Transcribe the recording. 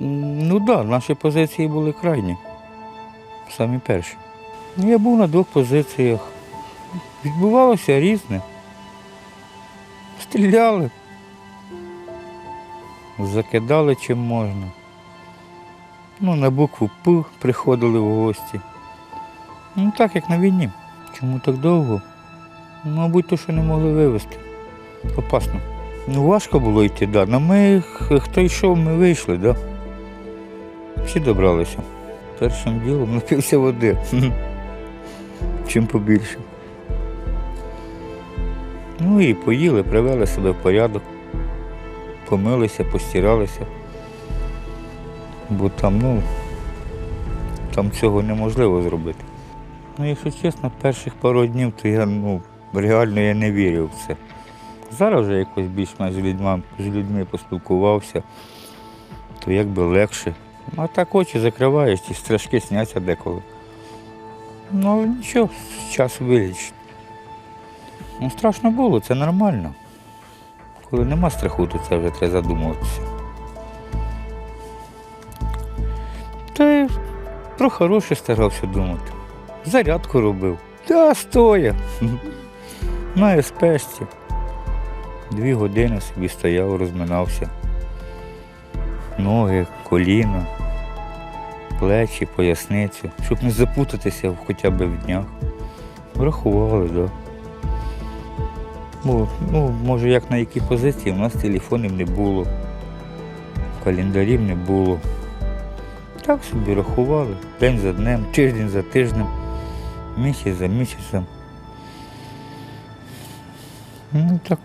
Ну так, да, наші позиції були крайні. Самі перші. Ну, Я був на двох позиціях. Відбувалося різне. Стріляли. Закидали чим можна. Ну, на букву П приходили в гості. Ну так, як на війні. Чому так довго? Мабуть, то, що не могли вивезти. Опасно. Ну, важко було йти, да. Ну ми, хто йшов, ми вийшли, да. Всі добралися. Першим ділом напився води. Чим побільше. Ну і поїли, привели себе в порядок. Помилися, постиралися. Бо там, ну, там цього неможливо зробити. Ну, якщо чесно, перших пару днів, то я ну, реально я не вірив в це. Зараз вже якось більш-менш з людьми, з людьми поспілкувався, то якби легше. А так очі закриваєш, ті страшки сняться деколи. Ну нічого, час вилічить. Ну, страшно було, це нормально. Коли нема страху, то це вже треба задумуватися. Та про хороше старався думати. Зарядку робив. Та стоя. На СПшці. Дві години собі стояв, розминався. Ноги, коліна, плечі, поясницю, щоб не запутатися хоча б в днях. Врахували, так. Да. Бо, ну, може, як на якій позиції, у нас телефонів не було, календарів не було. Так собі рахували. День за днем, тиждень за тижнем, місяць за місяцем. Ну так